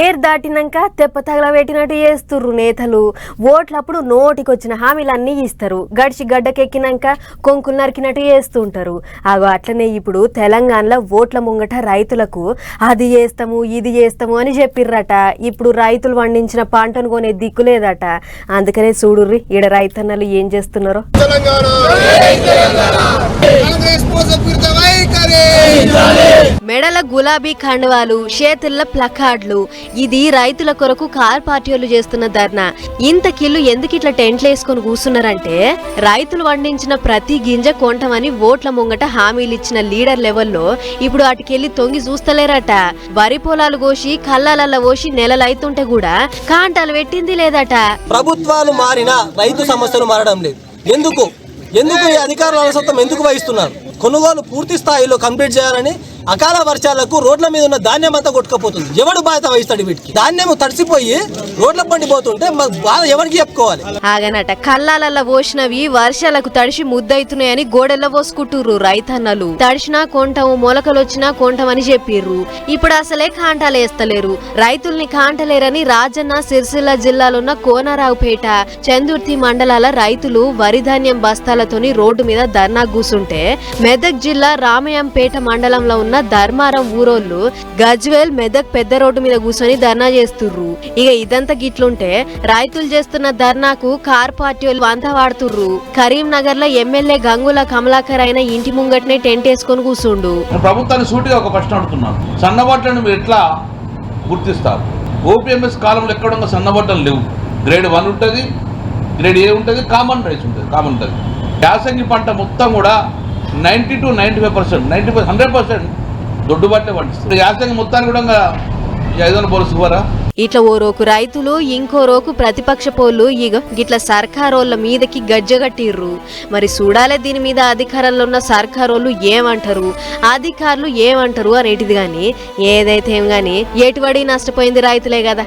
ఏర్ దాటినాక తెప్ప తగలబెట్టినట్టు చేస్తుర్రు నేతలు. ఓట్లప్పుడు నోటికొచ్చిన హామీలన్నీ ఇస్తారు. గడిచి గడ్డకెక్కినాక కొంకులు నరికినట్టు చేస్తుంటారు. అగో అట్లనే ఇప్పుడు తెలంగాణలో ఓట్ల ముంగట రైతులకు అది చేస్తాము ఇది చేస్తాము అని చెప్పిర్రట. ఇప్పుడు రైతులు పండించిన పంటను కొనే దిక్కు లేదట. అందుకనే చూడుర్రి ఈడ రైతన్నలు ఏం చేస్తున్నారో? తెలంగాణ! మెడల గులాబీ కండువాలు చేతుల ప్లకార్డ్లు. ఇది రైతుల కొరకు కార్ పార్టీలు చేస్తున్న ధర్నా. ఇంత కిల్లు ఎందుకు ఇట్లా టెంట్లు వేసుకొని కూర్చున్నారంటే రైతులు వండించిన ప్రతి గింజ కొంటమని ఓట్ల ముంగట హామీలు ఇచ్చిన లీడర్ లెవెల్లో ఇప్పుడు అటుకెళ్ళి తొంగి చూస్తలేరట. వరి పొలాలు కోసి కళ్ళాలల్ల పోసి నెలలైతుంటే కూడా కాంటాలు పెట్టింది లేదట. ప్రభుత్వాలు మారినా రైతు సమస్యలు మారడం లేదు. ఎందుకు? ఎందుకు ఈ అధికారుల అలసత్వం ఎందుకు వహిస్తున్నారు? కొనుగోలు పూర్తి స్థాయిలో కంప్లీట్ చేయాలని అకాల వర్షాలకు రోడ్ల మీద ఉన్న ధాన్యం అంతా కొట్టుకుపోతుంది. ఎవడు బాధ వహిస్తాడు వీటికి? ధాన్యం తడిసిపోయి రోడ్ల పండిపోతుంటే బాధ ఎవరికి చెప్పుకోవాలి? ఆగనట కల్లాలల్ల పోసినవి వర్షాలకు తడిసి ముద్దయితున్నాయని గోడెల్ల పోసుకుంటుర్రు రైతన్నలు. తడిసినా కొంటాము మొలకలొచ్చినా అని చెప్పిర్రు. ఇప్పుడు అసలే కాంటాలేస్తలేరు రైతుల్ని కాంటలేరని రాజన్న సిరిసిల్ల జిల్లాలోన్న కోనరావుపేట చందుర్తి మండలాల రైతులు వరి ధాన్యం బస్తాలతోని రోడ్డు మీద ధర్నా కూసుంటే మెదక్ జిల్లా రామయంపేట మండలంలో ఉన్న ధర్మారం ఊరోళ్ళు గజ్వేల్ మెదక్ పెద్ద రోడ్డు మీద కూర్చొని ధర్నా చేస్తుర్రు. ఇక ఇదంతా గిట్లుంటే రైతులు చేస్తున్న ధర్నాకు కార్ పార్టీ వాళ్ళు అంతా వాడుతుర్రు. కరీంనగర్లో ఎమ్మెల్యే గంగుల కమలాకర్ అయిన ఇంటి ముంగట్నే టెంట్ వేసుకొని కూర్చుండు. ప్రభుత్వాన్ని సూటిగా ఒక ప్రశ్న అడుగుతున్నాను. సన్నబట్టలను మీరు ఎట్లా గుర్తిస్తారు? ఓపీఎంఎస్ కాలంలో ఎక్కడ సన్నబట్టలు లేవు. గ్రేడ్ వన్ ఉంటుంది గ్రేడ్ ఏ ఉంటుంది కామన్ రైస్ ఉంటుంది కామన్ ఉంటుంది. యాసంగి పంట మొత్తం కూడా ninety to ninety five percent ninety five hundred percent దొడ్డు బట్టే పండిస్తారు యాసంగి మొత్తాన్ని కూడా ఐదు పోలుసుకోరా ఇట్లా ఓ రోకు రైతులు ఇంకో రోకు ప్రతిపక్ష పోళ్ళు ఇగ గిట్ల సర్కారోళ్ళ మీదకి గజ్జగట్టిర్రు మరి చూడాలే దీని మీద అధికారంలో ఉన్న సర్కారోళ్ళు ఏమంటారు? అధికారులు ఏమంటారు అనేటిది కానీ ఏదైతే ఏం కానీ ఎటుబడి నష్టపోయింది రైతులే కదా.